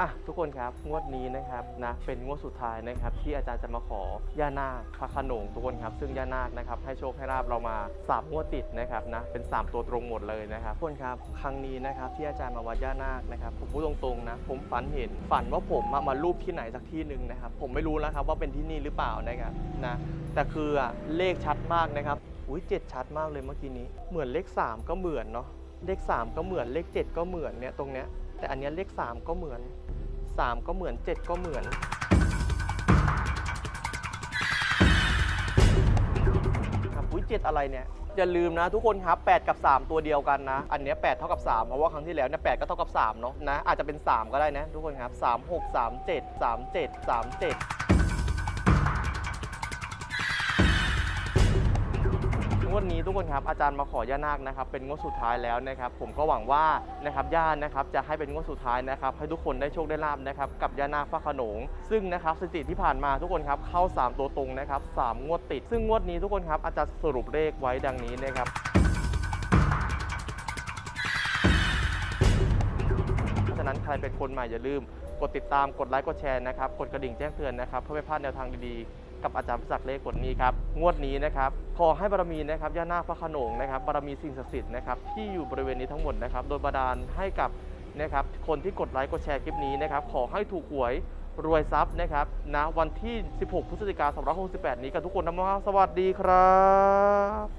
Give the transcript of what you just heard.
อะทุกคนครับงวดนี้นะครับนะเป็นงวดสุดท้ายนะครับที่อาจารย์จะมาขอย่านาคพระขนงทุกคนครับ ซึ่งย่านาคนะครับให้โชคให้ลาบเรามาสามงวดติดนะครับนะเป็น 3 ตัวตรงหมดเลยนะครับทุกคนครับครั้งนี้นะครับที่อาจารย์มาวัดย่านาคนะครับผมพูดตรงๆนะผมฝันเห็นฝันว่าผมอะมารูปที่ไหนสักที่หนึ่งนะครับผมไม่รู้แล้วครับว่าเป็นที่นี่หรือเปล่านะครับนะแต่คืออะเลขชัดมากนะครับอุ้ยเจ็ดชัดมากเลยเมื่อกี้นี้เหมือนเลข 3 ก็เหมือนเนาะเลข 3 ก็เหมือนเลข 7 ก็เหมือนเนี่ยตรงเนี้ย แต่อันเนี้ยเลข3ก็เหมือน3ก็เหมือน7ก็เหมือน ครับอุ้ยเจ็ดอะไรเนี่ยอย่าลืมนะทุกคนครับ 8 กับ 3 ตัวเดียวกันนะ อันเนี้ย8เท่ากับ 3 เพราะว่าครั้งที่แล้วเนี่ย8ก็เท่ากับ 3 เนาะนะ อาจจะเป็น 3 ก็ได้นะ ทุกคนครับ 3 6 3 7 3 7 3 7 วดนี้ทุกคนครับอาจารย์มาขอย่านาคนะครับเป็นงวดสุดท้ายแล้วนะครับ ผมก็หวังว่านะครับย่านะครับจะให้เป็นงวดสุดท้ายนะครับ ให้ทุกคนได้โชคได้ลาบนะครับกับย่านาคพระขนง ซึ่งนะครับสถิติที่ผ่านมาทุกคนครับเข้า 3 ตัวตรงนะครับสามงวดติด ซึ่งงวดนี้ทุกคนครับอาจารย์สรุปเลขไว้ดังนี้นะครับฉะนั้นใครเป็นคนใหม่อย่าลืม กดติดตามกดไลค์กดแชร์นะครับกดกระดิ่งแจ้งเตือนนะครับเพื่อไม่พลาดแนวทางดีๆ กับอาจารย์พิศักดิ์เลขกดนี้ครับงวดนี้นะครับขอให้บารมีนะครับย่านาคพระโขนงนะครับบารมีสิ่งศักดิ์สิทธิ์นะครับที่อยู่บริเวณนี้ทั้งหมดนะครับโดยบาดาลให้กับนะครับคนที่กดไลค์กดแชร์คลิปนี้นะครับขอให้ถูกหวยรวยทรัพย์นะครับณวันที่ 16 พฤศจิกายน 2568 นี้กันทุกคนนะครับสวัสดีครับ